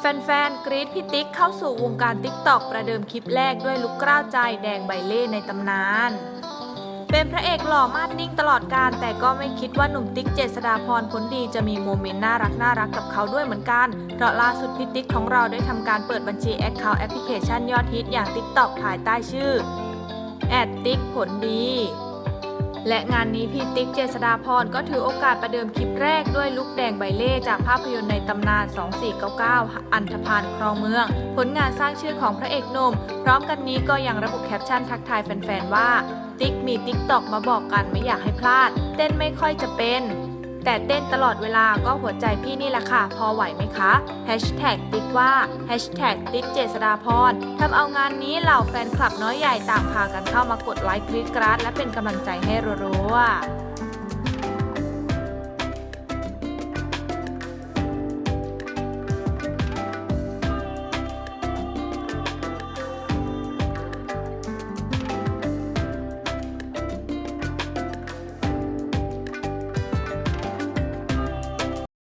แฟนๆ กรี๊ดพี่ติ๊กเข้าสู่วงการติ๊กตอกประเดิมคลิปแรกด้วยลุกกล้าวใจแดงใบเล่ในตำนาน เป็นพระเอกหล่อมาดนิ่งตลอดการ แต่ก็ไม่คิดว่าหนุ่มติ๊กเจษดาพรผลดีจะมีโมเมนต์น่ารักน่ารักกับเขาด้วยเหมือนกัน เพราะล่าสุดพี่ติ๊กของเราได้ทำการเปิดบัญชีแอคเคาท์แอปพลิเคชันยอดฮิตอย่าง TikTok ภายใต้ชื่อแอดติ๊กผลดี และงานนี้พี่ติ๊กเจษดาพรก็ถือโอกาสประเดิมคลิปแรกด้วยลุกแดงใบเล่จากภาพยนตร์ในตำนาน 2499 อันธพาลครองเมือง ผลงานสร้างชื่อของพระเอกหนุ่ม พร้อมกันนี้ก็ยังระบุแคปชั่นทักทายแฟนๆว่า ติ๊กมีติ๊กตอกมาบอกกันไม่อยากให้พลาด เต้นไม่ค่อยจะเป็น แต่เต้นตลอดเวลาก็หัวใจพี่นี่แหละค่ะ พอไหวไหมคะแฮชแท็กติ๊กว่าแฮชแท็กติ๊กเจษดาพรทำเอางานนี้เหล่าแฟนคลับน้อยใหญ่ต่างพากันเข้ามากดไลค์คลิกกราดและเป็นกำลังใจให้รัวๆ